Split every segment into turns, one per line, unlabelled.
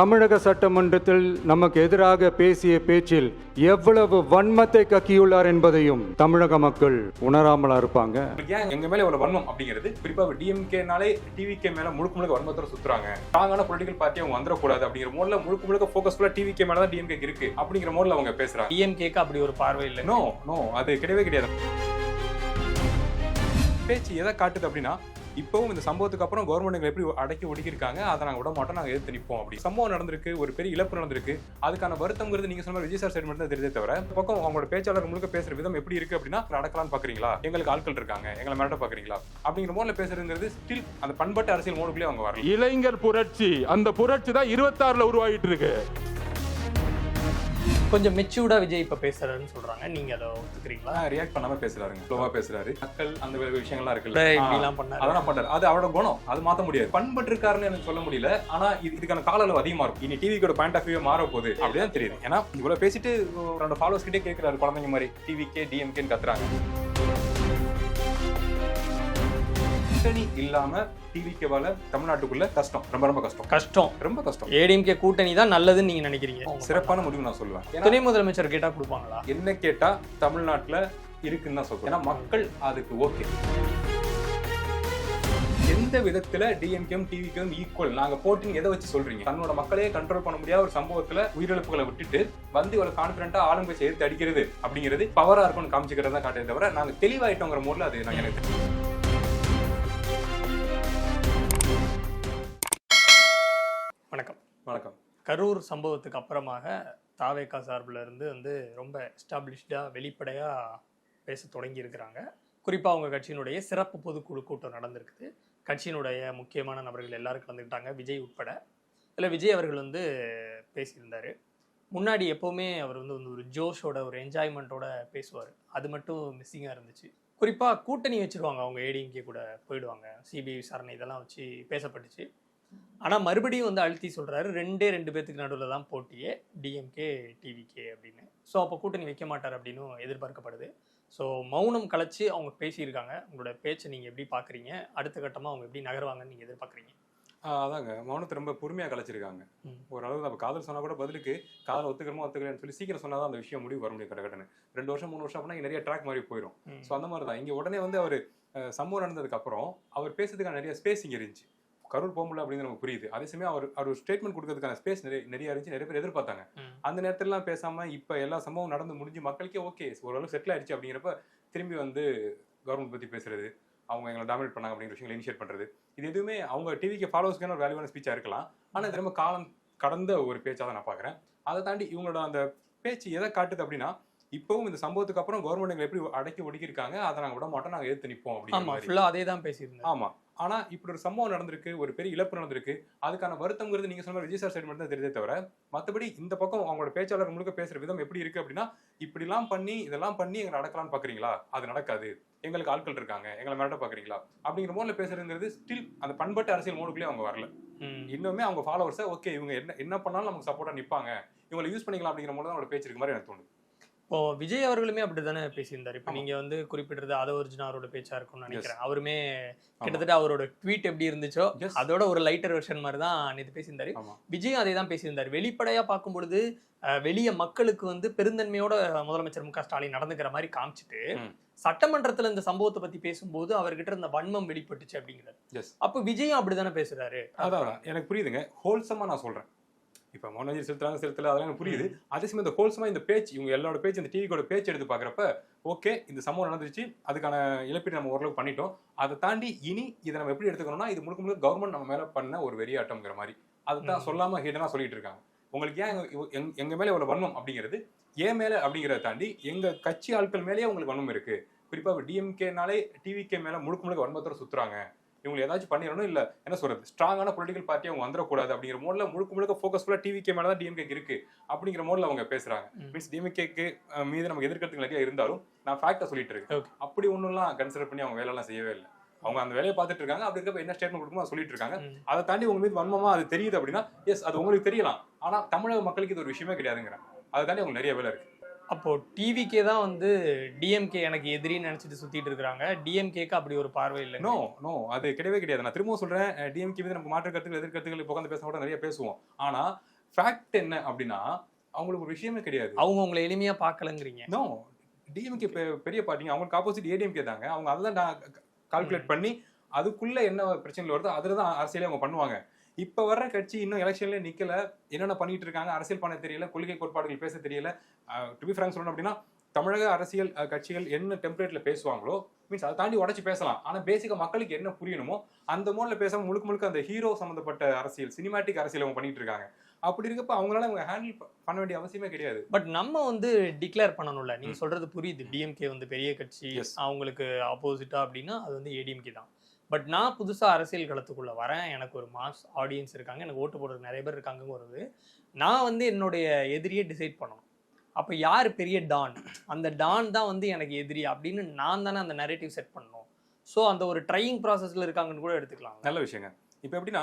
தமிழக சட்டமன்றத்தில் நமக்கு எதிராக பேசிய பேச்சில் எவ்வளவு வன்மத்தை கக்கியுள்ளார் என்பதையும் தமிழக மக்கள் உணராமலா இருப்பாங்க.
ஏன் எங்க மேல இவ்வளவு வன்மம் அப்படிங்கிறது? குறிப்பா டிஎம்கேனாலே டிவிகே மேல முழுக்க முழுக்க வன்மத்தோட சுத்துறாங்க. ஸ்ட்ராங்கான பொலிட்டிகல் பார்ட்டி அவங்க வந்துடக்கூடாது அப்படிங்கிற மோட்ல முழுக்க முழுக்க ஃபோக்கஸ் ஃபுல்லா டிவிகே மேல தான் டிஎம்கே இருக்கு அப்படிங்கிற மோட்ல அவங்க பேசுறாங்க.
டிஎம்கேக்கு அப்படி ஒரு பார்வை இல்லை.
நோ நோ அது கிடையவே கிடையாது. பேச்சு எதை காட்டுது அப்படின்னா இப்பவும் இந்த சம்பவத்துக்கு அப்புறம் கவர்மெண்ட் எப்படி அடக்கி ஒடுக்கியிருக்காங்க அதை நாங்கள் விட மாட்டோம் நாங்கள் எதிர்த்து நிற்போம் அப்படி. சம்பவம் நடந்திருக்கு ஒரு பெரிய இழப்பு நடந்திருக்கு. அதுக்கான வருத்தங்கிறது நீங்க சொன்ன விஜய் சார் சைடு மட்டும் தான் தெரிஞ்சே தவிர பக்கம் அவங்களோட பேச்சாளர் முழுக்க பேசுற விதம் எப்படி இருக்கு அப்படின்னா அடக்கலாம்னு பாக்குறீங்களா? எங்களுக்கு ஆட்கள் இருக்காங்க எங்களை மிரட்ட பாக்குறீங்களா? அப்படிங்கிற மோட்ல பேசுறதுங்கிறது ஸ்டில் அந்த பண்பட்ட அரசியல் மோடுக்குள்ளே அவங்க வரல.
இளைஞர் புரட்சி அந்த புரட்சி தான் இருபத்தாறுல உருவாகிட்டு இருக்கு.
கொஞ்சம் மெச்சூர்டா விஜய் இப்ப பேசுறாருன்னு சொல்றாங்க. நீங்க அதை ஒத்துக்கிறீங்களா?
ரியாக்ட் பண்ணாம பேசுறாருங்க. ஸ்லோவா பேசுறாரு. மக்கள் அந்த விஷயங்கள்லாம் இருக்குல்ல.
இப்ப
ஆ.
இப்படி எல்லாம் பண்ணாரு.
அதெல்லாம் பண்றாரு அது அவரோட குணம். அது மாத்த முடியாது. பண்பட்டு இருக்காருன்னு எனக்கு சொல்ல முடியல. ஆனா இது இதுக்கான கால அளவு அதிகமா இருக்கும். இனி டிவிக்கோட பாயிண்ட் ஆஃப் வியூ மாற போகுது. அப்படிதான் தெரியுது. ஏன்னா இவ்வளவு பேசிட்டு ரெண்டு ஃபாலோவர்ஸ் கிட்டே கேட்கிறாரு குழந்தைங்க மாதிரி. டிவிக்கே டிஎம்கேன்னு கத்துறாங்க. கூட்டணி இல்லாம டிவிக்கேவால தமிழ்நாட்டுக்குள்ள கஷ்டம். ரொம்ப ரொம்ப கஷ்டம்.
கஷ்டம்.
ரொம்ப கஷ்டம்.
ஏடிஎம்கே கூட்டணி தான் நல்லதுன்னு நீங்க நினைக்கிறீங்க?
சிறப்பான முடிவு நான் சொல்லுவேன்.
துணை முதலமைச்சர் கேட்டா கொடுப்பாங்களா?
என்ன கேட்டா தமிழ்நாட்டுல இருக்குன்னு தான் சொல்றேன். ஏன்னா மக்கள் அதுக்கு ஓகே எந்த விதத்துல டிஎம்கேம் டிவிக்கும் ஈக்குவல் நாங்க போட்டின்னு எதை வச்சு சொல்றீங்க? தன்னோட மக்களையே கண்ட்ரோல் பண்ண முடியாத ஒரு சம்பவத்துல உயிரிழப்புகளை விட்டுட்டு வந்து இவ்வளவு கான்பிடண்டா ஆளுங்கட்சி எடுத்து அடிக்கிறது அப்படிங்கிறது பவரா இருக்கும்னு காமிச்சுக்கிறதா காட்டே தவிர நாங்க தெளிவாயிட்டோங்கிற மூலம் அது நாங்க எனக்கு
கரூர் சம்பவத்துக்கு அப்புறமாக தாவேகா சார்பில் இருந்து வந்து ரொம்ப எஸ்டாப்ளிஷ்டாக வெளிப்படையாக பேச தொடங்கியிருக்கிறாங்க. குறிப்பாக அவங்க கட்சியினுடைய சிறப்பு பொதுக்குழு கூட்டம் நடந்திருக்குது. கட்சியினுடைய முக்கியமான நபர்கள் எல்லாரும் கலந்துக்கிட்டாங்க விஜய் உட்பட. இதில் விஜய் அவர்கள் வந்து பேசியிருந்தார். முன்னாடி எப்போவுமே அவர் வந்து வந்து ஒரு ஜோஷோட ஒரு என்ஜாய்மெண்ட்டோட பேசுவார். அது மட்டும் மிஸ்ஸிங்காக இருந்துச்சு. குறிப்பாக கூட்டணி வச்சுருவாங்க அவங்க ஏடிஎம்கே கூட போயிடுவாங்க. சிபிஐ விசாரணை இதெல்லாம் வச்சு பேசப்பட்டுச்சு. ஆனால் மறுபடியும் வந்து அழுத்தி சொல்கிறாரு ரெண்டே ரெண்டு பேத்துக்கு நடுவில் தான் போட்டியே டிஎம்கே டிவிகே அப்படின்னு. ஸோ அப்போ கூட்டணி வைக்க மாட்டார் அப்படின்னு எதிர்பார்க்கப்படுது. ஸோ மௌனம் கலைச்சு அவங்க பேசியிருக்காங்க. உங்களோட பேச்சை நீங்கள் எப்படி பார்க்குறீங்க அடுத்த கட்டமாக அவங்க எப்படி நகருவாங்கன்னு நீங்கள் எதிர்பார்க்குறீங்க?
அதாங்க. மௌனத்தை ரொம்ப பொறுமையா கலைச்சிருக்காங்க.
ம்.
ஓரளவு நம்ம காதல் சொன்னா கூட பதிலுக்கு காதல் ஒத்துக்கிறமோ ஒத்துக்கலன்னு சொல்லி சீக்கிரம் சொன்னாதான் அந்த விஷயம் முடிவு வர முடியும் கடகடன்னு. ரெண்டு வருஷம் மூணு வருஷம் அப்படின்னா இங்க நிறைய ட்ராக் மாதிரி போயிடும். ஸோ அந்த மாதிரி தான் இங்கே உடனே வந்து அவர் சம்பவம் நடந்ததுக்கு அப்புறம் அவர் பேசுறதுக்கான நிறைய ஸ்பேஸ் இங்கே இருந்துச்சு. கரூர் போக முடியல அப்படின்னு நமக்கு புரியுது. அதே சமயம் அவர் அவர் ஸ்டேட்மெண்ட் கொடுக்கறதுக்கான ஸ்பேஸ் நிறைய நிறைய இருந்துச்சு நிறைய பேர் எதிர்பார்த்தாங்க. அந்த நேரத்துலலாம் பேசாம இப்போ எல்லா சம்பவம் நடந்து முடிஞ்சு மக்களுக்கே ஓகே ஓரளவு செட்டில் ஆயிடுச்சு அப்படிங்கிறப்ப திரும்பி வந்து கவர்மெண்ட் பத்தி பேசுறது அவங்க எங்களை டாமினேட் பண்ணாங்க அப்படிங்கிற விஷயங்களை இனிஷியேட் பண்றது. இது எதுவுமே அவங்க டிவிக்கு ஃபாலோவர்ஸ்க்கான ஒரு வேல்யூவான ஸ்பீச்சா இருக்கலாம். ஆனா இது ரொம்ப காலம் கடந்த ஒரு பேச்சா தான் நான் பாக்குறேன் அதை தாண்டி இவங்களோட அந்த பேச்சு எதை காட்டுது அப்படின்னா இப்பவும் இந்த சம்பவத்துக்கு அப்புறம் கவர்மெண்ட் எங்களை எப்படி அடக்கி ஒடுக்கியிருக்காங்க அதை நாங்க விட மாட்டோம் நாங்க எதிர்த்து நிற்போம் மாதிரி.
ஃபுல்லாக அதே தான் பேசியிருந்தார்.
ஆமா. ஆனா இப்படி ஒரு சம்பவம் நடந்திருக்கு ஒரு பெரிய இழப்பு நடந்திருக்கு அதுக்கான வருத்தங்கிறது நீங்க சொன்ன மாதிரி விஜய் சார் சைடு மட்டும் தான் தெரிஞ்சே தவிர மத்தபடி இந்த பக்கம் அவங்களோட பேச்சாளர் முழுக்க பேசுற விதம் எப்படி இருக்கு அப்படின்னா இப்படிலாம் பண்ணி இதெல்லாம் பண்ணி எங்களை நடக்கலாம்னு பாக்குறீங்களா? அது நடக்காது. எங்களுக்கு ஆட்கள் இருக்காங்க. எங்களை மிரட்ட பாக்குறீங்களா? அப்படிங்கிற மோட்ல பேசுறதுங்கிறது ஸ்டில் அந்த பண்பட்ட அரசியல் மோடுக்குள்ளே அவங்க வரல. இன்னுமே அவங்க ஃபாலோவர்ஸை ஓகே இவங்க என்ன என்ன பண்ணாலும் நமக்கு சப்போர்ட்டா நிப்பாங்க. இவங்களை யூஸ் பண்ணிக்கலாம் அப்படிங்கிற மூலம் அவங்களோட பேச்சு மாதிரி எனக்கு தோணுது.
இப்போ விஜய் அவர்களுமே அப்படி தானே பேசியிருந்தார். இப்போ நீங்க வந்து குறிப்பிட்டது அதவர்ஜுனா அவரோட பேச்சா இருக்கும்னு நினைக்கிறேன். அவருமே கிட்டத்தட்ட அவரோட ட்வீட் எப்படி இருந்துச்சோ. அதோட ஒரு லைட்டர் வெர்ஷன் மாதிரி தான் நேற்று பேசியிருந்தாரு.
ஆமா.
விஜயும் அதே தான் பேசியிருந்தார். வெளிப்படையா பார்க்கும் பொழுது வெளிய மக்களுக்கு வந்து பெருந்தன்மையோட முதலமைச்சர் மு க ஸ்டாலின் நடந்துக்கிற மாதிரி காமிச்சிட்டு. சட்டமன்றத்துல இந்த சம்பவத்தை பத்தி பேசும்போது அவர்கிட்ட இருந்த வன்மம் வெளிப்பட்டுச்சு அப்படிங்கிறார். அப்ப விஜயும் அப்படிதானே பேசுறாரு?
அதான். எனக்கு புரியுதுங்க. ஹோல்சமா நான் சொல்றேன். இப்ப மௌனஜி செலுத்துறாங்க செலுத்தல அதெல்லாம் எனக்கு புரியுது. அதே சமயம் இந்த ஹோல்சமா இந்த பேச்சு இவங்க எல்லாரோட பேச்சு இந்த டிவிக்கோட பேச்சு எடுத்து பாக்குறப்ப ஓகே இந்த சம்பவம் நடந்துருச்சு அதுக்கான இழப்பீடு நம்ம ஓரளவுக்கு பண்ணிட்டோம். அதை தாண்டி இனி இதை நம்ம எப்படி எடுத்துக்கணும்னா இது முழுக்க முழுக்க கவர்மெண்ட் நம்ம மேல பண்ண ஒரு வெறியாட்டம்ங்கிற மாதிரி. அதுதான்
ம்.
சொல்லாம ஹிடனா சொல்லிட்டு இருக்காங்க. உங்களுக்கு ஏன் எங்க- எங்க- எங்க மேல இவ்வளவு வன்மம் அப்படிங்கிறது? ஏன் மேல அப்படிங்கிறத தாண்டி எங்க கட்சி ஆட்கள் மேலேயே உங்களுக்கு வன்மம் இருக்கு. குறிப்பா டிஎம்கேனாலே டிவிகே மேல முழுக்க முழுக்க வன்மத்தோட சுத்துறாங்க. இவங்களை ஏதாச்சும் பண்ணிடணும் இல்ல. என்ன சொல்றது? ஸ்ட்ராங்கான பொலிட்டிக்கல் பார்ட்டி அவங்க வந்துடக்கூடாது அப்படிங்கிற மோட்ல முழுக்க முழுக்க ஃபோக்கஸ் ஃபுல்லா டிவிகே மேல தான் டிஎம்கே இருக்கு அப்படிங்கிற மோட்ல அவங்க பேசுறாங்க. மீன்ஸ் டிஎம்கேக்கு மீது நமக்கு எதிர்க்கிறதுக்கு நிறைய இருந்தாலும் நான் ஃபேக்டா சொல்லிட்டு இருக்கேன். அப்படி ஒண்ணுலாம் கன்சிடர் பண்ணி அவங்க வேலையெல்லாம் செய்யவே இல்லை. அவங்க அந்த வேலையை பார்த்துட்டு இருக்காங்க. அப்படி இருக்கப்ப என்ன ஸ்டேட்மெண்ட் கொடுக்குமோ சொல்லிட்டு இருக்காங்க. அதை தாண்டி உங்க மீது வன்மமா அது தெரியுது அப்படின்னா எஸ் அது உங்களுக்கு தெரியலாம். ஆனா தமிழக மக்களுக்கு இது ஒரு விஷயமே கிடையாதுங்கிறேன் அதை தாண்டி அவங்க நிறைய வேலை இருக்கு.
அப்போ டிவிக்கே தான் வந்து டிஎம்கே எனக்கு எதிரின்னு நினைச்சிட்டு சுத்திட்டு இருக்காங்க டிஎம்கேக்கு அப்படி ஒரு பார்வை இல்லை
நோ நோ அது கிடையவே கிடையாது. நான் திரும்பவும் சொல்றேன் டிஎம்கே மீது நம்ம மாற்று கருத்துக்கள் எதிர்கருத்துக்கள் இப்போ உட்காந்து பேச கூட நிறைய பேசுவோம். ஆனா ஃபேக்ட் என்ன அப்படின்னா அவங்களுக்கு ஒரு விஷயமே கிடையாது.
அவங்க உங்களை எளிமையா பார்க்கலங்கிறீங்க.
நோ டிஎம்கே பெரிய பார்ட்டிங்க அவங்களுக்கு ஆப்போசிட் ஏடிஎம்கே தாங்க. அவங்க அதெல்லாம் கால்குலேட் பண்ணி அதுக்குள்ள என்ன பிரச்சனைகள் வருதோ அதுல தான் அரசியலே அவங்க பண்ணுவாங்க. இப்ப வர்ற கட்சி இன்னும் எலெக்ஷன்ல நிக்கல. என்னென்ன பண்ணிட்டு இருக்காங்க? அரசியல் பண்ண தெரியல. கொள்கை கோட்பாடுகள் பேச தெரியல. டு பி ஃப்ராங்க் சொல்லணும் அப்படின்னா தமிழக அரசியல் கட்சிகள் என்ன டெம்ப்ளேட்ல பேசுவாங்களோ மீன்ஸ் அதை தாண்டி உடச்சு பேசலாம். ஆனா பேசிக்கா மக்களுக்கு என்ன புரியணுமோ அந்த மோட்ல பேசாம முழுக்க முழுக்க அந்த ஹீரோ சம்பந்தப்பட்ட அரசியல் சினிமாட்டிக் அரசியல் அவங்க பண்ணிட்டு இருக்காங்க. அப்படி இருக்கப்ப அவங்களால அவங்க ஹேண்டில் பண்ண வேண்டிய அவசியமே கிடையாது.
பட் நம்ம வந்து டிக்ளேர் பண்ணணும்ல. நீங்க சொல்றது புரியுது. டிஎம்கே வந்து பெரிய கட்சி. அவங்களுக்கு ஆப்போசிட்டா அப்படின்னா அது வந்து ஏடிஎம்கே தான். பட் நான் புதுசாக அரசியல் களத்துக்குள்ளே வரேன். எனக்கு ஒரு மாஸ் ஆடியன்ஸ் இருக்காங்க. எனக்கு ஓட்டு போடுறது நிறைய பேர் இருக்காங்கங்கிறது. நான் வந்து என்னுடைய எதிரியை டிசைட் பண்ணணும். அப்போ யார் பெரிய டான் அந்த டான் தான் வந்து எனக்கு எதிரி அப்படின்னு நான் தானே அந்த நரேட்டிவ் செட் பண்ணணும். ஸோ அந்த ஒரு ட்ரையிங் ப்ராசஸில் இருக்காங்கன்னு கூட எடுத்துக்கலாம்
நல்ல விஷயங்க. இப்போ எப்படின்னா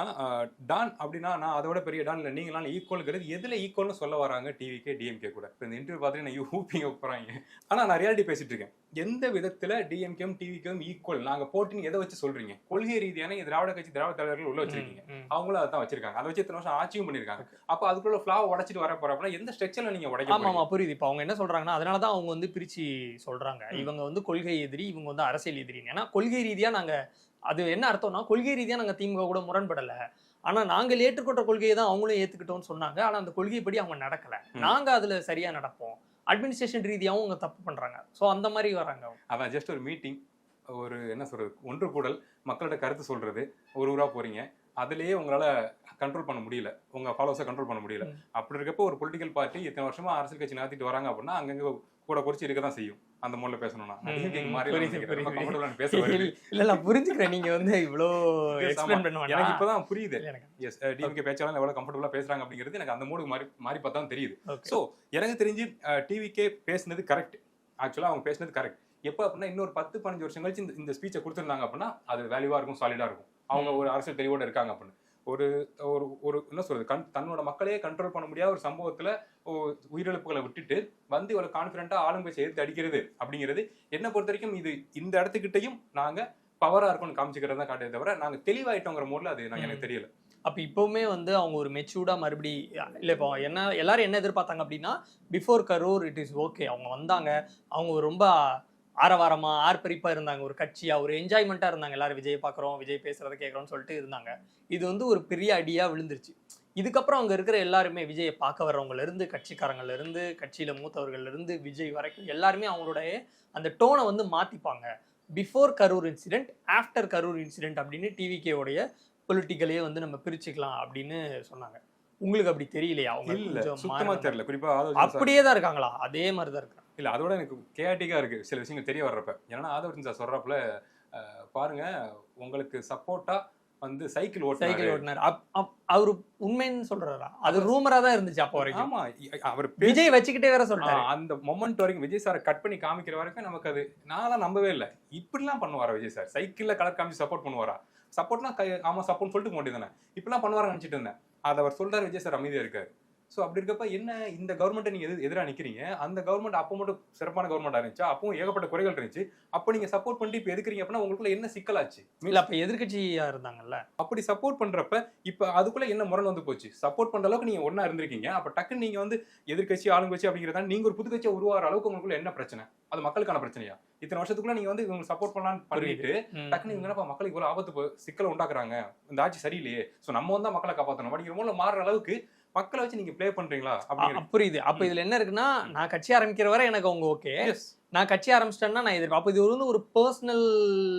டான் அப்படின்னா நான் அதோட பெரிய டான் இல்லை. நீங்களாம் ஈக்குவல்ங்கிறது எதுல ஈக்குவல்னு சொல்ல வராங்க டிவிக்கே டிஎம்கே கூட. இப்போ இந்த இன்டர்வியூ பார்த்துட்டு நான் ஊப்பிங்க போறாங்க ஆனா நான் ரியாலிட்டி பேசிட்டு இருக்கேன். எந்த விதத்துல டிஎம்கேம் டிவிக்கும் ஈக்குவல் நாங்க போட்டின்னு எதை வச்சு சொல்றீங்க? கொள்கை ரீதியான திராவிட கட்சி திராவிட தலைவர்கள் உள்ள வச்சிருக்கீங்க. அவங்களும் அதை தான் வச்சிருக்காங்க. அதை வச்சு இத்தனை வருஷம் ஆட்சியும் பண்ணிருக்காங்க அப்ப அதுக்குள்ள ஃபிளாவை உடைச்சிட்டு வர போறப்ப எந்த ஸ்ட்ரக்சர்ல நீங்க உடைக்க
ஆமா ஆமா புரியுது. இப்போ அவங்க என்ன சொல்றாங்கன்னா அதனால தான் அவங்க வந்து பிரிச்சு சொல்றாங்க. இவங்க வந்து கொள்கை எதிரி இவங்க வந்து அரசியல் எதிரின்னு. ஏன்னா கொள்கை ரீதியா நாங்க அது என்ன அர்த்தம்னா கொள்கை ரீதியா நாங்க திமுக கூட முரண்படல. ஆனா நாங்கள் ஏற்றுக்கொண்ட கொள்கையை தான் அவங்களும் ஏத்துக்கிட்டோம்னு சொன்னாங்க. ஆனா அந்த கொள்கைப்படி அவங்க நடக்கல.
ம்.
நாங்க அதுல சரியா நடப்போம். அட்மினிஸ்ட்ரேஷன் ரீதியாவும் அவங்க தப்பு பண்றாங்க. சோ அந்த மாதிரி வராங்க.
அதான் ஜஸ்ட் ஒரு மீட்டிங் ஒரு என்ன சொல்றது ஒன்று கூடல் மக்களோட கருத்து சொல்றது ஒரு ஊரா போறீங்க. அதுலயே உங்களால கண்ட்ரோல் பண்ண முடியல. உங்க ஃபாலோவர்ஸை கண்ட்ரோல் பண்ண முடியல. அப்படி இருக்கப்போ ஒரு பொலிட்டிக்கல் பார்ட்டி இத்தனை வருஷமா அரசியல் கட்சி நடத்திட்டு வராங்க அப்படின்னா அங்கங்க கூட குறைச்சி இருக்க தான் செய்யும். அந்த மூலைல பேசணும்னா.
இல்ல நான் புரிஞ்சுக்கிறேன். நீங்க வந்து இவ்வளோ எக்ஸ்பிளைன்
எனக்கு இப்பதான் புரியுது. எஸ் டிஎம்கே பேச்சாளர் எவ்வளவு கம்ஃபர்டபுளா பேசுறாங்க அப்படிங்கிறது எனக்கு அந்த மூடு மாறி மாறி பார்த்தா தெரியுது. ஸோ எனக்கு தெரிஞ்சு டிவிக்கே பேசுனது கரெக்ட் ஆக்சுவலாக அவங்க பேசுனது கரெக்ட் எப்போ அப்படின்னா இன்னொரு பத்து பதினஞ்சு வருஷம் கழிச்சு இந்த ஸ்பீச்சை கொடுத்துருந்தாங்க அப்படின்னா அது வேல்யூவாக இருக்கும் சாலிடாக இருக்கும். அவங்க ஒரு அரசியல் தெளிவோட இருக்காங்க அப்படின்னு. ஒரு ஒரு ஒரு என்ன சொல்றது? கண் தன்னோட மக்களையே கண்ட்ரோல் பண்ண முடியாத ஒரு சம்பவத்துல உயிரிழப்புகளை விட்டுட்டு வந்து இவ்வளவு கான்ஃபிடென்ட்டா ஆளுங்கட்சி எதிர்த்து அடிக்கிறது அப்படிங்கிறது என்ன பொறுத்த வரைக்கும் இது இந்த இடத்துக்கிட்டையும் நாங்க பவரா இருக்கும்னு காமிச்சிக்கிறது தான் காட்டுறதே தவிர நாங்க தெளிவாயிட்டோங்கிற மூலம் அது நாங்க எனக்கு தெரியல.
அப்ப இப்பவுமே வந்து அவங்க ஒரு மெச்சூர்டா மறுபடி இல்ல இப்போ என்ன எல்லாரும் என்ன எதிர்பார்த்தாங்க அப்படின்னா before Karur it is okay அவங்க வந்தாங்க. அவங்க ரொம்ப ஆரவாரமா ஆர்ப்பரிப்பா இருந்தாங்க. ஒரு கட்சியா ஒரு என்ஜாய்மெண்ட்டா இருந்தாங்க. எல்லாரும் விஜய் பார்க்குறோம் விஜய் பேசுறத கேட்குறோம்னு சொல்லிட்டு இருந்தாங்க. இது வந்து ஒரு பெரிய அடியா விழுந்துருச்சு. இதுக்கப்புறம் அங்க இருக்கிற எல்லாருமே விஜயை பார்க்க வர்றவங்கல இருந்து கட்சிக்காரங்கள்ல இருந்து கட்சியில மூத்தவர்கள்ல இருந்து விஜய் வரைக்கும் எல்லாருமே அவங்களுடைய அந்த டோனை வந்து மாத்திப்பாங்க. Before Karur incident after Karur incident அப்படின்னு டிவிகேவுடைய பொலிட்டிக்கலையே வந்து நம்ம பிரிச்சுக்கலாம் அப்படின்னு சொன்னாங்க. உங்களுக்கு அப்படி தெரியலையா? அவங்க.
தெரியல.
அப்படியே தான் இருக்காங்களா? அதே மாதிரி தான் இருக்காங்க.
இல்ல அதோட எனக்கு கேட்டிக்கா இருக்கு சில விஷயங்கள் தெரிய வர்றப்ப. ஏன்னா ஆதவர்ஜன் சார் சொல்றப்பல அஹ், பாருங்க உங்களுக்கு சப்போர்ட்டா வந்து சைக்கிள்
சைக்கிள்
ஓட்டுறாரு
ஓட்டினார். அவரு உண்மைன்னு சொல்றாரா? அது ரூமரா தான் இருந்துச்சு அப்போ வரைக்கும்.
ஆமா அவர்
விஜய் வச்சுக்கிட்டே வேற
ஆ, அந்த மொமெண்ட் வரைக்கும் விஜய் சாரை கட் பண்ணி காமிக்கிற வரைக்கும் நமக்கு அது நான்லாம் நம்பவே இல்லை. இப்படிலாம் பண்ணுவாரா விஜய் சார் சைக்கிள்ல கலர் காமிச்சு சப்போர்ட் பண்ணுவாரா? சப்போர்ட்னா ஆமா சப்போர்ட் சொல்லிட்டு வேண்டியதானே இப்படிலாம் பண்ணுவாரா நினைச்சிட்டு இருந்தேன். அதை அவர் சொல்றாரு விஜய் சார் அமைதியா இருக்காரு. சோ அப்படி இருக்கப்ப என்ன இந்த கவர்மெண்ட் நீங்க எது எதிரா நிக்கிறீங்க? அந்த கவர்மெண்ட் அப்போ மட்டும் சிறப்பான கவர்மெண்டா இருந்துச்சு? அப்பவும் ஏகப்பட்ட குறைகள் இருந்துச்சு. அப்போ நீங்க சப்போர்ட் பண்ணிட்டு இப்ப எதுக்குறீங்க அப்படின்னா உங்களுக்குள்ள என்ன சிக்கலாச்சு?
இல்ல அப்ப எதிர்க்கட்சியா இருந்தாங்கல்ல?
அப்படி சப்போர்ட் பண்றப்ப இப்ப அதுக்குள்ள என்ன முரண் வந்து போச்சு? சப்போர்ட் பண்ற அளவுக்கு நீங்க ஒண்ணா இருந்திருக்கீங்க. அப்ப டக்குன்னு நீங்க வந்து எதிர்க்கட்சி ஆளுங்கட்சி அப்படிங்கிறதா நீங்க ஒரு புது கட்சியை உருவாகிற அளவுக்கு உங்களுக்குள்ள என்ன பிரச்சனை? அது மக்களுக்கான பிரச்சனையா? இத்தனை வருஷத்துக்குள்ள நீங்க வந்து இவங்க சப்போர்ட் பண்ணலாம்னு பண்ணிட்டு. டக்குன்னு இவங்க என்னப்பா மக்களுக்கு இவ்வளவு ஆபத்து சிக்கலை உண்டாக்குறாங்க? இந்த ஆட்சி சரியில்லையே. சோ நம்ம வந்து மக்களை காப்பாற்றணும் அப்படிங்கிற மூலம் மாறுற அளவுக்கு மக்களை வச்சு நீங்க ப்ளே பண்றீங்களா?
புரியுது. அப்ப இதுல என்ன இருக்குன்னா நான் கட்சி ஆரம்பிக்கிற வரை எனக்கு அவங்க ஓகே. நான் கட்சி ஆரம்பிச்சிட்டேன்னா நான் எதிர்ப்பு அப்ப இது வந்து ஒரு பர்சனல்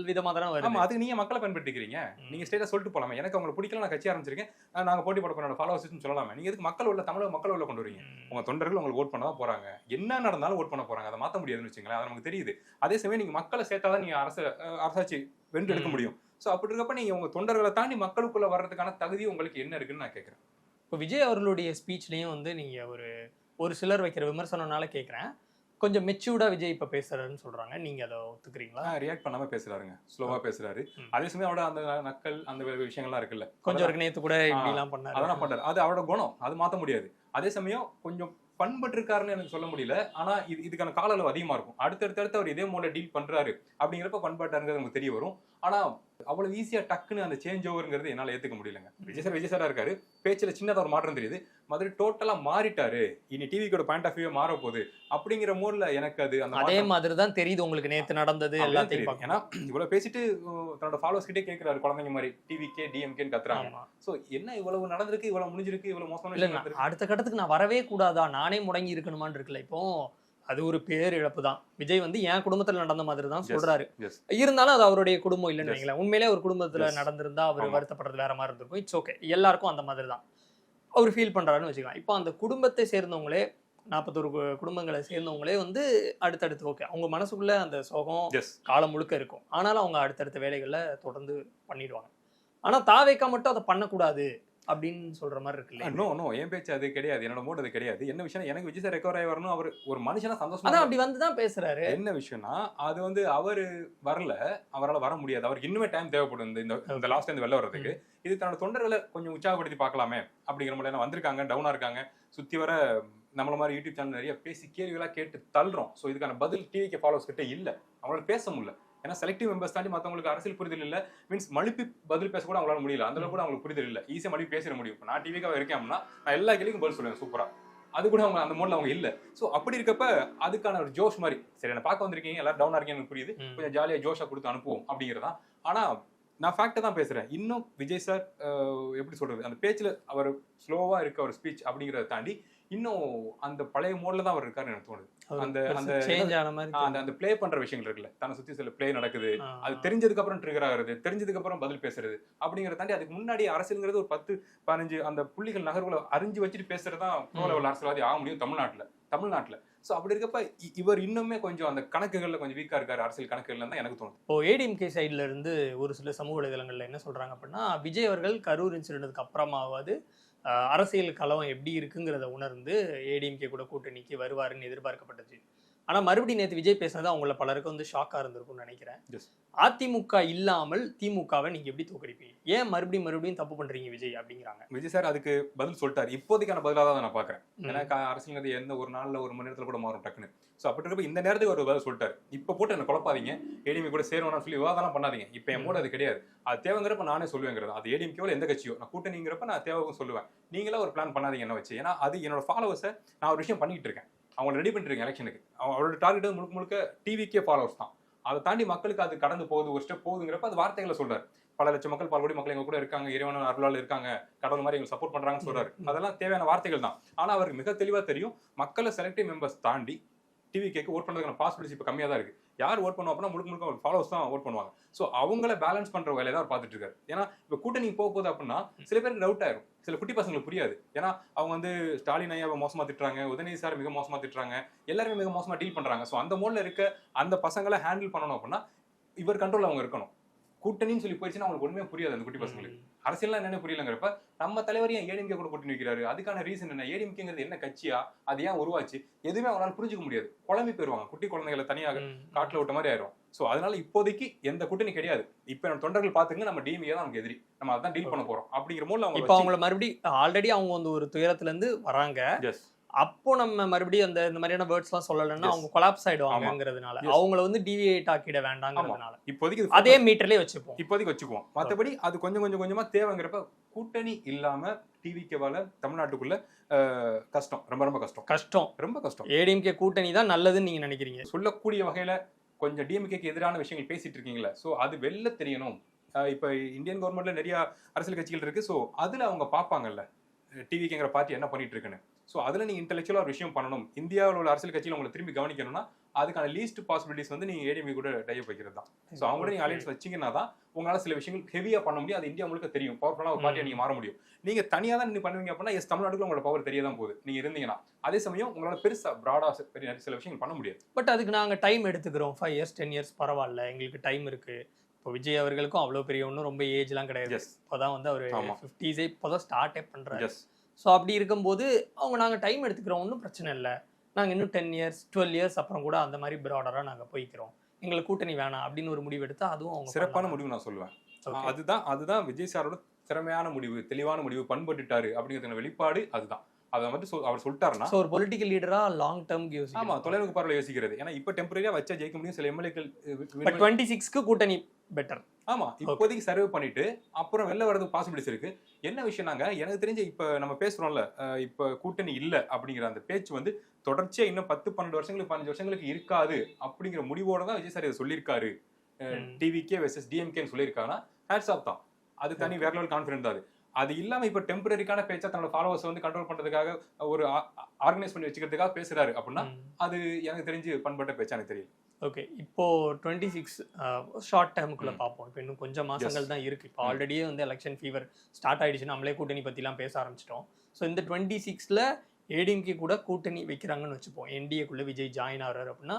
விதமா தானே வருது.
அதுக்கு நீங்க மக்களை பயன்படுத்திக்கிறீங்க.
ம்.
நீங்க ஸ்டேட்டா சொல்லிட்டு போலாமே. எனக்கு அவங்களை பிடிக்கல நான் கட்சி ஆரம்பிச்சிருக்கேன். அஹ் நாங்க போட்டி போட போறோம். ஃபாலோவர்ஸ் சொல்லலாமே. நீங்க எதுக்கு மக்கள் உள்ள தமிழக மக்கள் உள்ள கொண்டு வரீங்க?
ம்.
உங்க தொண்டர்கள் உங்களுக்கு ஓட் பண்ண தான் போறாங்க. என்ன நடந்தாலும் ஓட் பண்ண போறாங்க. அதை மாத்த முடியாதுன்னு வச்சுங்களேன் அது நமக்கு தெரியுது. அதே சமயம் நீங்க மக்களை சேர்த்தாதான் நீங்க அரசு அஹ் அரசாட்சி வென்று எடுக்க. முடியும். சோ அப்படி இருக்கப்ப நீங்க உங்க தொண்டர்களை தாண்டி மக்களுக்குள்ள வர்றதுக்கான தகுதி உங்களுக்கு என்ன இருக்குன்னு நான் கேக்குறேன்.
இப்போ விஜய் அவர்களுடைய ஸ்பீச்லயும் வந்து நீங்க ஒரு ஒரு சிலர் வைக்கிற விமர்சனம்னால கேக்குறேன். கொஞ்சம் மெச்சூர்டா விஜய் இப்ப பேசுறாருன்னு சொல்றாங்க. நீங்க அதை ஒத்துக்கிறீங்களா?
ரியாக்ட் பண்ணாம பேசுறாருங்க. ஸ்லோவா பேசுறாரு.
ம்.
அதே சமயம் அவரோட அந்த நக்கல் அந்த விஷயங்கள்லாம் இருக்குல்ல.
கொஞ்சம் இருக்கு நேத்து கூட இப்படி எல்லாம் பண்ணாரு.
அதெல்லாம் பண்றாரு அது அவரோட குணம். அது மாத்த முடியாது. அதே சமயம் கொஞ்சம் பண்பட்டிருக்காருன்னு எனக்கு சொல்ல முடியல. ஆனா இது இதுக்கான கால அளவு அதிகமா இருக்கும். அடுத்தடுத்தடுத்து அவர் இதே மூலம் டீல் பண்றாரு அப்படிங்கிறப்ப பண்பாட்டாருங்கிறது நமக்கு தெரிய வரும். ஆனா அவ்வளவு ஈஸியா டக்குன்னு அந்த சேஞ்ச் ஓவருங்கிறது என்னால ஏத்துக்க முடியலங்க. விஜய் சார் விஜய் சாரா இருக்காரு. பேச்சுல சின்னதா ஒரு மாற்றம் தெரியுது. மாதிரி டோட்டலா மாறிட்டாரு. இனி டிவிக்கோட பாயிண்ட் ஆஃப் வியூ மாற போகுது அப்படிங்கிற மோட்ல எனக்கு அது அந்த
அதே மாதிரி தான் தெரியுது உங்களுக்கு நேத்து நடந்தது எல்லாத்தையும்
ஏன்னா இவ்வளவு பேசிட்டு தன்னோட ஃபாலோவர்ஸ் கிட்டே கேக்குறாரு குழந்தைங்க மாதிரி. டிவிக்கே டிஎம்கேன்னு கத்துறாங்க. சோ என்ன இவ்வளவு நடந்திருக்கு இவ்வளவு முடிஞ்சிருக்கு இவ்வளவு மோசமான
அடுத்த கட்டத்துக்கு நான் வரவே கூடாதா? நானே முடங்கி இருக்கணுமான்னு இருக்குல்ல இப்போ? அது ஒரு பேர் இழப்பு தான். விஜய் வந்து என் குடும்பத்துல நடந்த மாதிரி தான். சொல்றாரு. இருந்தாலும் அது அவருடைய குடும்பம் இல்லைன்னு. வைங்களேன். உண்மையிலே ஒரு குடும்பத்துல. நடந்திருந்தா அவர். வருத்தப்படுறது வேற மாதிரி இருந்திருக்கும். இட்ஸ் ஓகே எல்லாருக்கும் அந்த மாதிரி தான் அவர் ஃபீல் பண்றாருன்னு வச்சுக்கலாம். இப்போ அந்த குடும்பத்தை சேர்ந்தவங்களே நாற்பத்தொரு குடும்பங்களை சேர்ந்தவங்களே வந்து அடுத்தடுத்து ஓகே அவங்க மனசுக்குள்ள அந்த சோகம். காலம் முழுக்க இருக்கும். ஆனாலும் அவங்க அடுத்தடுத்த வேலைகளை தொடர்ந்து பண்ணிடுவாங்க. ஆனா தாவேக்கா மட்டும் அதை பண்ணக்கூடாது அப்படின்னு சொல்ற மாதிரி இருக்கு இல்லையா?
நோ நோ என் பேச்சு அது கிடையாது என்னோட மோட் அது கிடையாது. என்ன விஷயம் எனக்கு விஜய் சார் ரெக்கவர் ஆகி வரணும் அவர் ஒரு மனுஷனா சந்தோஷமா
அதான் அப்படி வந்து தான் பேசுறாரு.
என்ன விஷயம்னா அது வந்து அவரு வரல அவரால வர முடியாது. அவருக்கு இன்னுமே டைம் தேவைப்படும் இந்த- இந்த இந்த லாஸ்ட் இருந்து வெளில வர்றதுக்கு. இது தன்னோட தொண்டர்களை கொஞ்சம் உற்சாகப்படுத்தி பார்க்கலாமே அப்படிங்கிற மாதிரி வந்திருக்காங்க டவுனா இருக்காங்க. சுத்தி வர நம்மள மாதிரி யூடியூப் சேனல் நிறைய பேசி கேள்விகளா கேட்டு தள்ளுறோம். ஸோ இதுக்கான பதில் டிவிக்கு ஃபாலோவர்ஸ் கிட்ட இல்ல. அவங்களால பேச முடியல. ஏன்னா செலக்டிவ் மெம்பர்ஸ் தாண்டி மத்தவங்களுக்கு அரசியல் புரிதல் இல்ல. மீன்ஸ் மழுப்பி பதில் பேச கூட அவங்களால முடியல. அந்த அளவுக்கு கூட அவங்களுக்கு புரிதல் இல்ல. ஈஸியா மழுப்பி பேசிட முடியும். நான் டிவிக்காக இருக்கேன் அப்படின்னா நான் எல்லா கேள்விக்கும் பதில் சொல்லுவேன். சூப்பரா அது கூட அவங்க அந்த மோட்ல அவங்க இல்ல. சோ அப்படி இருக்கப்ப அதுக்கான ஒரு ஜோஷ் மாதிரி சரி என்ன பார்க்க வந்திருக்கீங்க எல்லாரும் டவுனா இருக்கீங்க எனக்கு புரியுது. கொஞ்சம் ஜாலியா ஜோஷா கொடுத்து அனுப்புவோம் அப்படிங்கிறதா ஆனா நான் ஃபேக்டை தான் பேசுறேன். இன்னும் விஜய் சார் எப்படி சொல்றது? அந்த பேச்சுல அவர் ஸ்லோவா இருக்க ஒரு ஸ்பீச் அப்படிங்கறத தாண்டி இன்னும் அந்த பழைய மோட்ல தான் அவர் இருக்காருன்னு எனக்கு தோணுது. அந்த- அந்த
சேஞ்ச் ஆன மாதிரி
அந்த அந்த ப்ளே பண்ற விஷயங்கள் இருக்குல்ல. தன்னை சுத்தி சில ப்ளே நடக்குது. அது தெரிஞ்சதுக்கு அப்புறம் ட்ரிகர் ஆகுறது தெரிஞ்சதுக்கு அப்புறம் பதில் பேசுறது அப்படிங்கறத தாண்டி அதுக்கு முன்னாடி அரசியல்ங்கிறது ஒரு பத்து பதினஞ்சு அந்த புள்ளிகள் நகர்வுகளை அறிஞ்சு வச்சுட்டு பேசுறது தான் ப்ரோ. லெவல் அரசியல்வாதி ஆக முடியும் தமிழ்நாட்டுல. தமிழ்நாட்டுல. சோ அப்படி இருக்கப்ப இவர் இன்னுமே கொஞ்சம் அந்த கணக்குகள்ல கொஞ்சம் வீக்கா இருக்காரு அரசியல் கணக்குகள்ல தான் எனக்கு தோணுது.
இப்போ ஏடிஎம்கே சைடுல இருந்து ஒரு சில சமூக வலைதளங்கள்ல என்ன சொல்றாங்க அப்படின்னா விஜய் அவர்கள் கரூர் இன்சிடென்ட்க்கு அப்புறமாவது அரசியல் களம் எப்படி இருக்குங்கிறத உணர்ந்து ஏடிஎம்கே கூட கூட்டணிக்கு வருவாருன்னு எதிர்பார்க்கப்பட்டுச்சு ஆனா மறுபடியும் நேத்து விஜய் பேசுனது அவங்கள பலருக்கு வந்து ஷாக்கா இருந்திருக்கும்னு நினைக்கிறேன். அதிமுக இல்லாமல் திமுகவை நீங்க எப்படி தோக்கடிப்பீங்க? ஏன் மறுபடியும் மறுபடியும் தப்பு பண்றீங்க விஜய் அப்படிங்கிறாங்க.
விஜய் சார் அதுக்கு பதில் சொல்லிட்டாரு. இப்போதைக்கான பதிலாக தான் நான் பாக்குறேன்
ம்.
ஏன்னா அரசியல்ங்கிறது எந்த ஒரு நாள்ல ஒரு மணி நேரத்துல கூட மாறும் டக்குன்னு. சோ அப்படி இருக்கப்ப இந்த நேரத்துக்கு ஒரு பதில் சொல்லிட்டாரு. இப்ப போட்டு என்ன குழப்பாதீங்க. ஏடிஎம் கூட சேரணும்னு சொல்லி விவாதம்லாம் பண்ணாதீங்க. இப்ப என் மூட அது கிடையாது. அது தேவைங்கிறப்ப நானே சொல்லுவேங்கிறது. அது ஏடிஎம்கேவில் எந்த கட்சியோ. நான் கூட்டணிங்கிறப்ப நான் தேவைக்கும் சொல்லுவேன். நீங்களா ஒரு பிளான் பண்ணாதீங்க என்ன வச்சு. ஏன்னா அது என்னோட ஃபாலோவர்ஸை நான் ஒரு விஷயம் பண்ணிட்டு இருக்கேன். அவங்க ரெடி பண்ணிட்டு எலெக்ஷனுக்கு அவரோட டார்கெட் முழுக்க முழுக்க டிவிக்கே ஃபாலோவர்ஸ் தான். அதை தாண்டி மக்களுக்கு அது கடந்து போகுது ஒரு ஸ்டெப் போகுதுங்கிறப்ப அது வார்த்தைகளை சொல்றாரு. பல லட்சம் மக்கள் பல கோடி மக்கள் எங்க கூட இருக்காங்க இறைவன அருளால் இருக்காங்க கடவுள் மாதிரி எங்களுக்கு சப்போர்ட் பண்றாங்கன்னு சொல்றாரு. அதெல்லாம் தேவையான வார்த்தைகள் தான். ஆனா அவருக்கு மிக தெளிவா தெரியும் மக்களை செலக்டிவ் மெம்பர்ஸ் தாண்டி டிவி கேக்கு ஓட் பண்ணுறதுக்கான பாசிபிலிட்டி இப்போ கம்மியாக தான் இருக்கு. யார் ஓட் பண்ணுவோம் அப்படின்னா முழுக்க முழுக்க ஃபாலோஸ் தான் ஓட் பண்ணுவாங்க. ஸோ அவங்கள பேலன்ஸ் பண்ற வேலையை தான் அவர் பார்த்துட்டு இருக்காரு ஏன்னா இப்போ கூட்டணி போக போகுது அப்படின்னா சில பேருக்கு டவுட் ஆயிரும். சில குட்டி பசங்களுக்கு புரியாது. ஏன்னா அவங்க வந்து ஸ்டாலின் ஐயாவை மோசமா திட்டுறாங்க உதயநிதி சார் மிக மோசமா திட்டுறாங்க எல்லாருமே மிக மோசமா டீல் பண்றாங்க. ஸோ அந்த மோட்ல இருக்க அந்த பசங்களை ஹேண்டில் பண்ணணும் அப்படின்னா இவர் கண்ட்ரோல் அவங்க இருக்கணும். கூட்டணின்னு சொல்லி போயிடுச்சுன்னா அவங்களுக்கு ஒண்ணுமே புரியாது அந்த குட்டி பசங்களுக்கு. அரசியல்லாம் என்னன்னு புரியலங்கிறப்ப நம்ம தலைவர் ஏன் ஏடிஎம்கே கூட கூட்டணி வைக்கிறாரு? அதுக்கான ரீசன் என்ன? ஏடிஎம்கேங்கிறது என்ன கட்சியா? அது ஏன் உருவாச்சு? எதுவுமே அவங்களால புரிஞ்சுக்க முடியாது. குழம்பி போயிருவாங்க. குட்டி குழந்தைகளை தனியாக. காட்டுல விட்ட மாதிரி ஆயிரும். சோ அதனால இப்போதைக்கு எந்த கூட்டணி கிடையாது. இப்ப நம்ம தொண்டர்கள் பாத்துங்க நம்ம டிஎம்கே தான் நமக்கு எதிரி. நம்ம அதான் டீல் பண்ண போறோம். அப்படிங்கிற மூலம்
இப்போ
அவங்க
அவங்கள மறுபடியும் ஆல்ரெடி அவங்க வந்து ஒரு துயரத்துல இருந்து வராங்க அப்போ நம்ம மறுபடியும் அந்த இந்த மாதிரியான வேர்ட்ஸ்லாம் சொல்லலைன்னா. அவங்க கொலாப்ஸ் ஆயிடுவாங்கங்கிறதுனால
Yes.
அவங்கள வந்து டிவியேட் ஆக்கிட வேண்டாங்கிறதுனால.
இப்போதைக்கு
அதே மீட்டர்லயே வச்சுப்போம்.
இப்போதைக்கு வச்சுக்குவோம். மத்தபடி அது கொஞ்சம் கொஞ்சம் கொஞ்சமா தேவைங்கிறப்ப கூட்டணி இல்லாம டிவிக்கேவால தமிழ்நாட்டுக்குள்ள கஷ்டம். ரொம்ப ரொம்ப கஷ்டம்.
கஷ்டம்.
ரொம்ப கஷ்டம்.
ஏடிஎம்கே கூட்டணி தான் நல்லதுன்னு நீங்க நினைக்கிறீங்க?
சொல்லக்கூடிய வகையில கொஞ்சம் டிஎம்கேக்கு எதிரான விஷயங்கள் பேசிட்டு இருக்கீங்களா சோ அது வெளில தெரியணும். இப்ப இந்தியன் கவர்மெண்ட்ல நிறைய அரசியல் கட்சிகள் இருக்கு. சோ அதுல அவங்க பார்ப்பாங்கல்ல. டிவிக்குங்கிற பார்ட்டி என்ன பண்ணிட்டு இருக்குன்னு. சோ அதுல நீங்க இன்டெலெக்சுவலா ஒரு விஷயம் பண்ணணும். இந்தியாவில் உள்ள அரசியல் கட்சியில உங்களை திரும்பி கவனிக்கணும்னா அதுக்கான லீஸ்ட் பாசிபிலிட்டிஸ் வந்து நீங்க ஏடிஎம்கே கூட டைப் வைக்கிறது தான். ஸோ அவங்க கூட நீங்க அலையன்ஸ் வச்சீங்கன்னா தான் உங்களால சில விஷயங்கள் ஹெவியா பண்ண முடியும். அது இந்தியா முழுக்க தெரியும். பவர்ஃபுல்லா ஒரு பார்ட்டியா நீங்க மாற முடியும். நீங்க தனியா தான் நீங்க பண்ணுவீங்க அப்படின்னா எஸ் தமிழ்நாட்டுக்குள்ள உங்களோட பவர் தெரிய தான் போகுது. நீங்க இருந்தீங்கன்னா. அதே சமயம் உங்களால பெருசா பிராடா பெரிய சில விஷயங்கள் பண்ண முடியாது.
பட் அதுக்கு நாங்க டைம் எடுத்துக்கிறோம். ஃபைவ் இயர்ஸ் டென் இயர்ஸ் பரவாயில்ல. எங்களுக்கு டைம் இருக்கு. இப்போ விஜய் அவர்களுக்கும் அவ்வளோ பெரிய ஒன்றும் ரொம்ப ஏஜ்லாம் கிடையாது.
எஸ்
இப்போதான் வந்து அவர். ஃபிஃப்டிஸே இப்போதான் ஸ்டார்டே பண்றாரு.
எஸ்
ஸோ அப்படி இருக்கும்போது அவங்க நாங்கள் டைம் எடுத்துக்கிறோம் ஒன்றும் பிரச்சனை இல்லை. நாங்கள் இன்னும் டென் இயர்ஸ் டுவெல் இயர்ஸ் அப்புறம் கூட அந்த மாதிரி ப்ராடராக நாங்கள் போய்க்கிறோம். எங்களுக்கு கூட்டணி வேணாம் அப்படின்னு ஒரு முடிவு எடுத்தா அதுவும் அவங்க
சிறப்பான முடிவு நான் சொல்லுவேன். அதுதான் அதுதான் விஜய் சாரோட திறமையான முடிவு தெளிவான முடிவு பண்பட்டுட்டாரு அப்படிங்கிறதுக்கான வெளிப்பாடு அதுதான். அதை வந்து அவர் சொல்லிட்டாருன்னா
ஒரு பொலிட்டிக்கல் லீடரா லாங் டேர்ம்
ஆமா தொலைநோக்கு பார்வையில யோசிக்கிறது. ஏன்னா இப்ப டெம்பரரியா வச்சா ஜெயிக்க முடியும் சில எம்எல்ஏக்கள்
டுவெண்ட்டி சிக்ஸ்க்கு கூட்டணி பெட்டர்
ஆமா இப்போதைக்கு சர்வே பண்ணிட்டு அப்புறம் வெளில வரது பாசிபிலிட்டிஸ் இருக்கு. என்ன விஷயம்னாங்க எனக்கு தெரிஞ்ச இப்ப நம்ம பேசுறோம்ல இப்ப கூட்டணி இல்ல அப்படிங்கிற அந்த பேச்சு வந்து தொடர்ச்சியா இன்னும் பத்து பன்னெண்டு வருஷங்களுக்கு பதினஞ்சு வருஷங்களுக்கு இருக்காது அப்படிங்கிற முடிவோட தான் விஜய் சார் இதை சொல்லியிருக்காரு. டிவிகே வெர்சஸ் டிஎம்கேன்னு சொல்லியிருக்காங்கன்னா ஹேட்ஸ் ஆஃப் தான். அது தனி வேற லெவல் கான்ஃபிடன்ட் தான் அது. அது இல்லாம இப்ப டெம்பரரிக்கான பேச்சா தன்னோட ஃபாலோவர்ஸ் வந்து கண்ட்ரோல் பண்றதுக்காக ஒரு ஆர்கனைஸ் பண்ணி வச்சுக்கிறதுக்காக பேசுறாரு அப்படின்னா அது எனக்கு தெரிஞ்சு பண்பட்ட பேச்சா எனக்கு தெரியல.
ஓகே இப்போ டுவெண்ட்டி சிக்ஸ் ஷார்ட் டேர்முக்குள்ள
ம்.
பார்ப்போம் இப்போ இன்னும் கொஞ்சம் மாசங்கள் தான் இருக்கு. இப்போ ஆல்ரெடியே வந்து எலெக்ஷன் ஃபீவர் ஸ்டார்ட் ஆயிடுச்சு நம்மளே கூட்டணி பத்திலாம் பேச ஆரம்பிச்சிட்டோம். ஸோ இந்த டுவெண்ட்டி சிக்ஸ்ல ஏடிஎம்கே கூட கூட்டணி வைக்கிறாங்கன்னு வச்சுப்போம். என்டிஏக்குள்ள விஜய் ஜாயின் ஆகிறாரு அப்படின்னா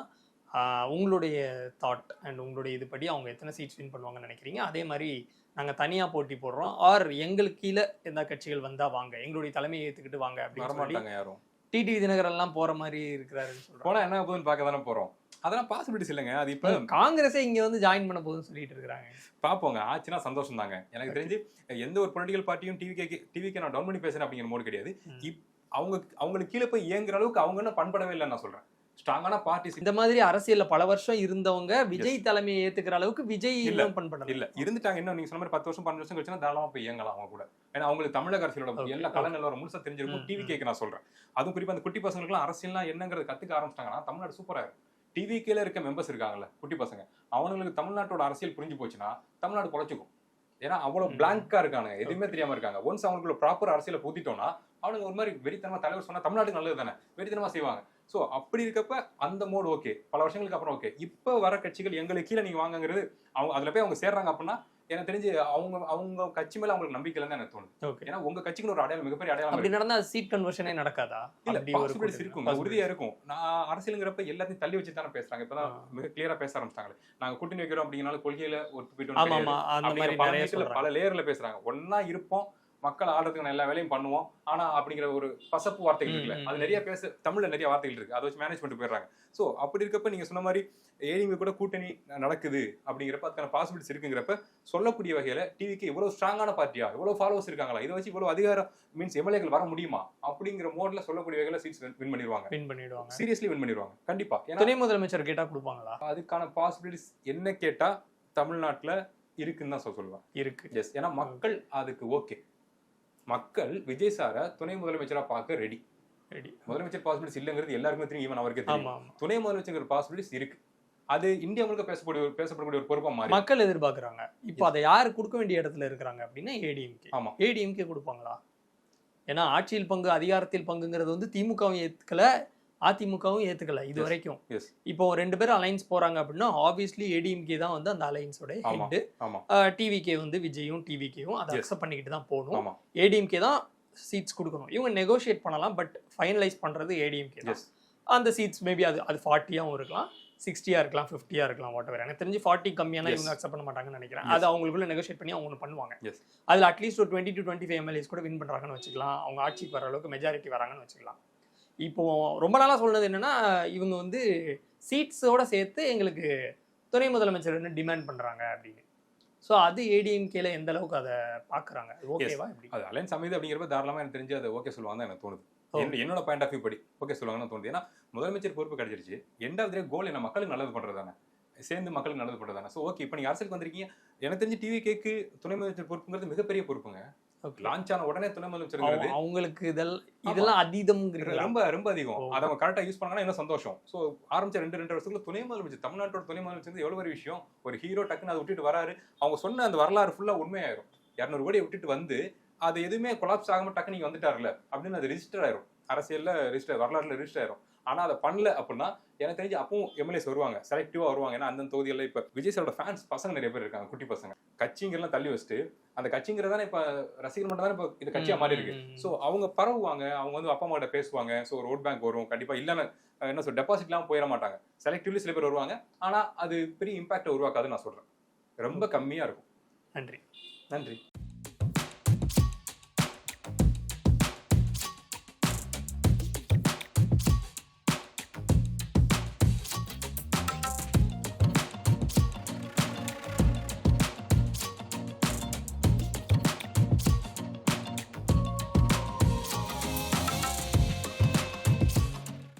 உங்களுடைய தாட் அண்ட் உங்களுடைய இதுபடி அவங்க எத்தனை சீட்ஸ் வின் பண்ணுவாங்கன்னு நினைக்கிறீங்க? அதே மாதிரி நாங்கள் தனியாக போட்டி போடுறோம். ஆர் எங்களுக்கு கீழே எந்த கட்சிகள் வந்தா வாங்க. எங்களுடைய தலைமையை ஏற்றுக்கிட்டு வாங்க அப்படின்னு சொல்லி
யாரும்.
டிடி தினகர் எல்லாம் போற மாதிரி இருக்கிறாருன்னு
போனா என்ன போகுதுன்னு பார்க்க தானே போறோம். அதெல்லாம் பாசிபிலிட்டிஸ் இல்லைங்க. அது இப்ப
காங்கிரஸே இங்க வந்து ஜாயின் பண்ண போகுதுன்னு சொல்லிட்டு இருக்காங்க
பாப்போங்க ஆச்சுன்னா சந்தோஷம் தாங்க எனக்கு தெரிஞ்சு எந்த ஒரு பொலிட்டிக்கல் பார்ட்டியும் டிவிக்கே டிவிக்கு நான் டவுன் பண்ணி பேசுறேன் அப்படிங்கிற மோடு கிடையாது. இப் அவங்க அவங்களுக்கு கீழே போய் இயங்குற அளவுக்கு அவங்க இன்னும் பண்படவே இல்லைன்னு நான் சொல்றேன். ஸ்ட்ராங்கான பார்ட்டிஸ்
இந்த மாதிரி அரசியல்ல பல வருஷம் இருந்தவங்க விஜய் தலைமையை ஏத்துக்கிற அளவுக்கு விஜய்
இல்ல.
பண்படல
இல்ல. இருந்துட்டாங்க. இன்னும் நீங்க சொன்ன மாதிரி பத்து வருஷம் பன்னெண்டு வருஷம் கழிச்சுன்னா தாராளமா போய் இயங்கலாம் அவங்க கூட. ஏன்னா அவங்களுக்கு தமிழக அரசியலோட எல்லா. கல நிலவரம் முழுசா தெரிஞ்சிருக்கும். டிவி. கேக்கு நான் சொல்றேன். அதுவும் குறிப்பா அந்த குட்டி பசங்களுக்குலாம் அரசியல்னா என்னங்கிறது கத்துக்க ஆரம்பிச்சிட்டாங்கன்னா தமிழ்நாடு சூப்பரா இருக்கு. டிவி கீழ இருக்க மெம்பர்ஸ் இருக்காங்கல்ல குட்டி பசங்க. அவங்களுக்கு தமிழ்நாட்டோட அரசியல் புரிஞ்சு போச்சுன்னா தமிழ்நாடு பொழைச்சிக்கும் ஏன்னா அவ்வளவு. பிளாங்கா இருக்காங்க எதுவுமே தெரியாம இருக்காங்க. ஒன்ஸ் அவங்களுக்குள்ள ப்ராப்பர் அரசியலை புத்திட்டோம்னா அவனுங்க ஒரு மாதிரி வெறித்தனமா தலைவர் சொன்னா தமிழ்நாட்டுக்கு நல்லது தானே வெறித்தனமா செய்வாங்க. சோ அப்படி இருக்கப்ப அந்த மோடு ஓகே பல வருஷங்களுக்கு அப்புறம் ஓகே இப்போ வர கட்சிகள் எங்களுக்கு கீழே நீங்க வாங்கங்கிறது அவங்க அதுல போய் அவங்க சேர்றாங்க அப்படின்னா எனக்கு தெரிஞ்சு அவங்க அவங்க கட்சி மேல அவங்களுக்கு நம்பிக்கை இல்லைன்னு எனக்கு தோணுது. ஏன்னா உங்க கட்சிக்கு ஒரு அடையாளம் மிகப்பெரிய அடையாளம்
அப்படி நடந்தா சீட் கன்வர்ஷனே நடக்காதா? Possibilities.
உறுதியா இருக்கும். நான் அரசியலுங்கிறப்ப எல்லாத்தையும் தள்ளி வச்சு தானே பேசுறாங்க. இப்பதான். மிக கிளியரா பேச ஆரம்பிச்சாங்களே நாங்க கூட்டணி வைக்கிறோம் அப்படிங்கனால கொள்கையில ஒத்து போயிட்டு பல லேயர்ல பேசுறாங்க. ஒண்ணா இருப்போம் மக்கள் ஆடுறதுக்கான எல்லா வேலையும் பண்ணுவோம். ஆனா அப்படிங்கிற ஒரு பசப்பு வார்த்தைகள் இருக்குல்ல. அது. நிறைய பேச தமிழ்ல நிறைய வார்த்தைகள் இருக்கு. அதை வச்சு மேனேஜ் பண்ணிட்டு போயிடுறாங்க. சோ அப்படி இருக்கப்ப நீங்க சொன்ன மாதிரி ஏடிங்க கூட கூட்டணி நடக்குது அப்படிங்கிறப்ப அதுக்கான பாசிபிலிட்டிஸ் இருக்குங்கிறப்ப சொல்லக்கூடிய வகையில டிவிக்கு இவ்வளவு ஸ்ட்ராங்கான பார்ட்டியா இவ்வளவு ஃபாலோவர்ஸ் இருக்காங்களா? இதை வச்சு இவ்வளவு அதிகாரம் மீன்ஸ் எம்எல்ஏக்கள் வர முடியுமா? அப்படிங்கிற மோட்ல சொல்லக்கூடிய வகையில சீட்ஸ் வின் பண்ணிடுவாங்க.
வின் பண்ணிடுவாங்க.
சீரியஸ்லி வின் பண்ணிடுவாங்க. கண்டிப்பா.
துணை முதலமைச்சர் கேட்டா கொடுப்பாங்களா?
அதுக்கான பாசிபிலிட்டிஸ் என்ன கேட்டா தமிழ்நாட்டுல இருக்குன்னு தான் சொல்ல சொல்லுவேன்.
இருக்கு.
எஸ் ஏன்னா மக்கள் அதுக்கு ஓகே மக்கள் விஜய் சாரை துணை முதலமைச்சரா பார்க்க ரெடி
ரெடி
முதலமைச்சர் பாசிபிலிட்டிஸ் இல்லைங்கிறது எல்லாருக்குமே தெரியும் ஈவன் அவருக்கு தெரியும். துணை முதலமைச்சர் பாசிபிலிட்டிஸ் இருக்கு. அது இந்தியா முழுக்க பேசக்கூடிய ஒரு பேசப்படக்கூடிய ஒரு பொறுப்பா மாறி.
மக்கள் எதிர்பார்க்கறாங்க. இப்போ அதை யார் கொடுக்க வேண்டிய இடத்துல இருக்கிறாங்க அப்படின்னா ஏடிஎம்கே
ஆமா.
ஏடிஎம்கே கொடுப்பாங்களா? ஏன்னா ஆட்சியில் பங்கு அதிகாரத்தில் பங்குங்கிறது வந்து திமுகவும் ஏத்துக்கல அதிமுகவும் ஏத்துக்கல இது. வரைக்கும். இப்போ ரெண்டு பேரும் அலைன்ஸ் போறாங்க அப்படின்னா ஆப்வியஸ்லி ஏடிஎம்கே தான் வந்து அந்த அலைன்ஸோட. ஹெட் டிவிகே வந்து விஜயும் டிவிகேவும் அதை. அக்செப்ட் பண்ணிக்கிட்டு தான் போகணும் ஏடிஎம்கே தான் சீட்ஸ் கொடுக்கணும் இவங்க நெகோஷியேட் பண்ணலாம் பட் ஃபைனலைஸ் பண்றது ஏடிஎம்கே தான் அந்த சீட்ஸ் மேபி அது அது ஃபார்ட்டியாகவும் இருக்கலாம் சிக்ஸ்டியாக இருக்கலாம் ஃபிஃப்டியாக இருக்கலாம் வாட் எவர் எனக்கு தெரிஞ்சு ஃபார்ட்டி கம்மியான. இவங்க அக்செப்ட் பண்ண மாட்டாங்கன்னு நினைக்கிறேன். அது அவங்களுக்குள்ள நெகோஷியேட் பண்ணி அவங்க பண்ணுவாங்க. அதில் அட்லீஸ்ட் ஒரு twenty to twenty five MLAs கூட வின் பண்ணுறாங்கன்னு வச்சுக்கலாம் அவங்க ஆட்சிக்கு வர அளவுக்கு மெஜாரிட்டி வராங்கன்னு வச்சுக்கலாம் இப்போ ரொம்ப நாளாக சொன்னது என்னன்னா இவங்க வந்து சீட்ஸோட சேர்த்து எங்களுக்கு துணை முதலமைச்சர் டிமாண்ட் பண்ணுறாங்க அப்படின்னு. ஸோ அது ஏடிஎம்கேல எந்த அளவுக்கு அதை பார்க்குறாங்க ஓகேவா
அது அலைன்ஸ் அமைது அப்படிங்கிறப்ப தாராளமா எனக்கு தெரிஞ்சு அதை ஓகே சொல்லுவாங்க எனக்கு தோணுது. என்னோட பாயிண்ட் ஆஃப் வியூ படி ஓகே சொல்லுவாங்கன்னு தோணுது. ஏன்னா முதலமைச்சர் பொறுப்பு கிடைச்சிருச்சு. ஆஃப் கோல் என்ன? மக்களுக்கு நல்லது பண்றது தானே சேர்ந்து மக்களுக்கு நல்லது பண்றது தானே ஸோ ஓகே இப்போ நீங்க அரசியலுக்கு வந்திருக்கீங்க. எனக்கு தெரிஞ்சு டிவி கேக்கு துணை முதலமைச்சர் பொறுப்புங்கிறது மிகப்பெரிய பொறுப்புங்க. லான்ச் ஆன உடனே துணை முதலமைச்சருங்கிறது
அவங்களுக்கு இதெல்லாம் இதெல்லாம் அதீதம்ங்கிறீங்களா?
ரொம்ப ரொம்ப அதிகம். அதை அவங்க கரெக்டாக யூஸ் பண்ணாங்கன்னா இன்னும் சந்தோஷம்? ஸோ ஆரம்பிச்ச ரெண்டு ரெண்டு வருஷத்துல துணை முதலமைச்சர் தமிழ்நாட்டோட துணை முதலமைச்சர் எவ்வளவு ஒரு விஷயம்? ஒரு ஹீரோ டக்குன்னு அதை விட்டுட்டு வராரு. அவங்க சொன்ன அந்த வரலாறு ஃபுல்லா உண்மையாயிரும். இரநூறு கோடியை விட்டுட்டு வந்து அது எதுவுமே கொலாப்ஸ் ஆகாம டக்குனு நீங்க வந்துட்டார்ல அப்படின்னு அது ரிஜிஸ்டர் ஆயிரும். அரசியல்ல ரிஜிஸ்டர் வரலாறுல ரிஜிஸ்டர் ஆயிரும். ஆனா அதை பண்ணல அப்படின்னா எனக்கு தெரிஞ்சு அப்பவும் எம்எல்ஏஸ் வருவாங்க. செலக்டிவா வருவாங்க. ஏன்னா அந்த தொகுதிகளில் இப்ப விஜய் சாரோட ஃபேன்ஸ் பசங்க நிறைய பேர் இருக்காங்க. குட்டி பசங்க. கட்சிங்கெல்லாம் தள்ளி வச்சுட்டு அந்த கட்சிங்கிறதானே இப்ப ரசிகர் மட்டும் தானே இப்ப இது கட்சியா மாறி இருக்கு. ஸோ அவங்க பரவுவாங்க அவங்க வந்து அப்பா அம்மா கிட்ட பேசுவாங்க. ஒரு ஓட் பேங்க் வரும். கண்டிப்பா இல்லைன்னு என்ன சொல் டெபாசிட்லாம் போயிட மாட்டாங்க. செலக்டிவ்லி சில பேர் வருவாங்க. ஆனா அது பெரிய இம்பாக்டை உருவாக்காதுன்னு நான் சொல்றேன். ரொம்ப கம்மியா இருக்கும்.
நன்றி.
நன்றி.